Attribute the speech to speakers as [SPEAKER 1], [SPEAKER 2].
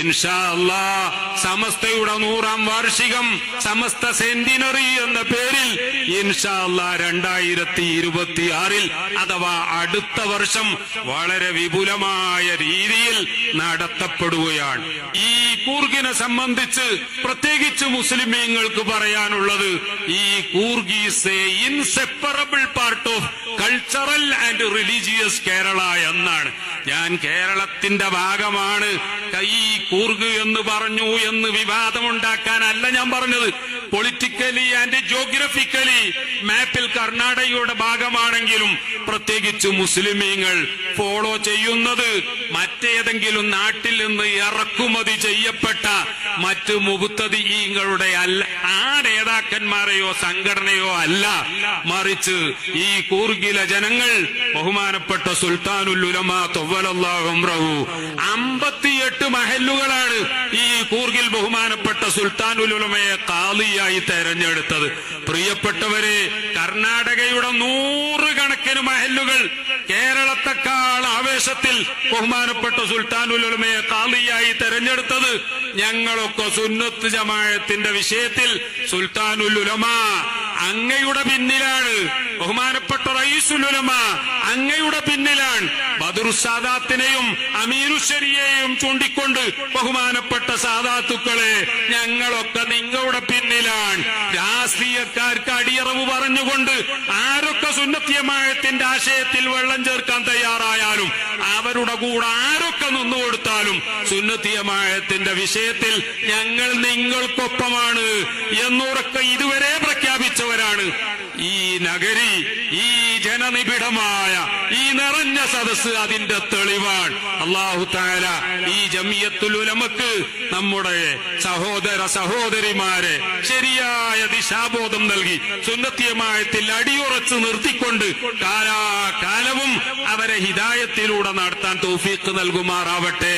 [SPEAKER 1] ഇൻഷാ അല്ലാ സമസ്തയുടെ നൂറാം വാർഷികം സമസ്ത സെന്റിനറി എന്ന പേരിൽ ഇൻഷാ അല്ലാ രണ്ടായിരത്തി ഇരുപത്തി ആറിൽ അഥവാ അടുത്ത വർഷം വളരെ വിപുലമായ രീതിയിൽ നടത്തപ്പെടുകയാണ്. ഈ കൂർഗിനെ സംബന്ധിച്ച് പ്രത്യേകിച്ച് മുസ്ലിമീങ്ങൾക്ക് പറയാനുള്ളത് ഈ കൂർഗീസ് a inseparable part of cultural and religious Kerala എന്നാണ്. ഞാൻ കേരളത്തിന്റെ ഭാഗമാണ്. കൈ കൂർഗ് എന്ന് പറഞ്ഞു എന്ന് വിവാദമുണ്ടാക്കാനല്ല ഞാൻ പറഞ്ഞത്. പൊളിറ്റിക്കലി ആൻഡ് ജോഗ്രഫിക്കലി മാപ്പിൽ കർണാടകയുടെ ഭാഗമാണെങ്കിലും പ്രത്യേകിച്ച് മുസ്ലിമീങ്ങൾ ഫോളോ ചെയ്യുന്നത് മറ്റേതെങ്കിലും നാട്ടിൽ നിന്ന് ഇറക്കുമതി ചെയ്യപ്പെട്ട മറ്റു മുബുത്തതിങ്ങളുടെ അല്ല ആ നേതാക്കന്മാരെയോ സംഘടനയോ അല്ല. മറിച്ച് ഈ കൂർഗില ജനങ്ങൾ ബഹുമാനപ്പെട്ട സുൽത്താനുൽ ഉലമ അമ്പത്തിയെട്ട് മഹല്ലുകളാണ് ഈ കൂർഗിൽ ബഹുമാനപ്പെട്ട സുൽത്താനുൽ ഉലമയെ കാളിയായി തെരഞ്ഞെടുത്തത്. പ്രിയപ്പെട്ടവരെ കർണാടകയുടെ നൂറുകണക്കിന് മഹല്ലുകൾ കേരളത്തെക്കാൾ ആവേശത്തിൽ ബഹുമാനപ്പെട്ട സുൽത്താനുൽ ഉലമയെ കാളിയായി തെരഞ്ഞെടുത്തത് ഞങ്ങളൊക്കെ സുന്നത്ത് ജമായത്തിന്റെ വിഷയത്തിൽ സുൽത്താനുൽ ഉലമ അങ്ങയുടെ പിന്നിലാണ്. ബഹുമാനപ്പെട്ട റയീസുലുലമ അങ്ങയുടെ പിന്നിലാണ്. ബദറു സാദാത്തിനെയും അമീരുശരിയെയും ചൂണ്ടിക്കൊണ്ട് ബഹുമാനപ്പെട്ട സാദാത്തുക്കളെ ഞങ്ങളൊക്കെ നിങ്ങളുടെ പിന്നിലാണ്. രാഷ്ട്രീയക്കാർക്ക് അടിയറവ് പറഞ്ഞുകൊണ്ട് ആരൊക്കെ സുന്നത്യമായത്തിന്റെ ആശയത്തിൽ വെള്ളം ചേർക്കാൻ തയ്യാറായാലും അവരുടെ കൂടെ ആരൊക്കെ നിന്നു കൊടുത്താലും സുന്നത്തിയമായത്തിന്റെ വിഷയത്തിൽ ഞങ്ങൾ നിങ്ങൾക്കൊപ്പമാണ്. എന്നുറക്കെ ഇതുവരെ പ്രഖ്യാപിച്ചവരാണ് ഈ നഗരി ഈ ജനനിബിഡമായ ഈ നിറഞ്ഞ സദസ് അതിന്റെ തെളിവാണ്. അള്ളാഹു താര ഈ ജമിയത്തുൽ ഉലമക്ക് നമ്മുടെ സഹോദര സഹോദരിമാരെ ശരിയായ ദിശാബോധം നൽകി സുന്നത്തിയമായത്തിൽ അടിയുറച്ചു നിർത്തിക്കൊണ്ട് കാലാകാലവും അവരെ ഹിതായത്തിലൂടെ നടത്താൻ തൗഫീഖ് നൽകുമാറാവട്ടെ.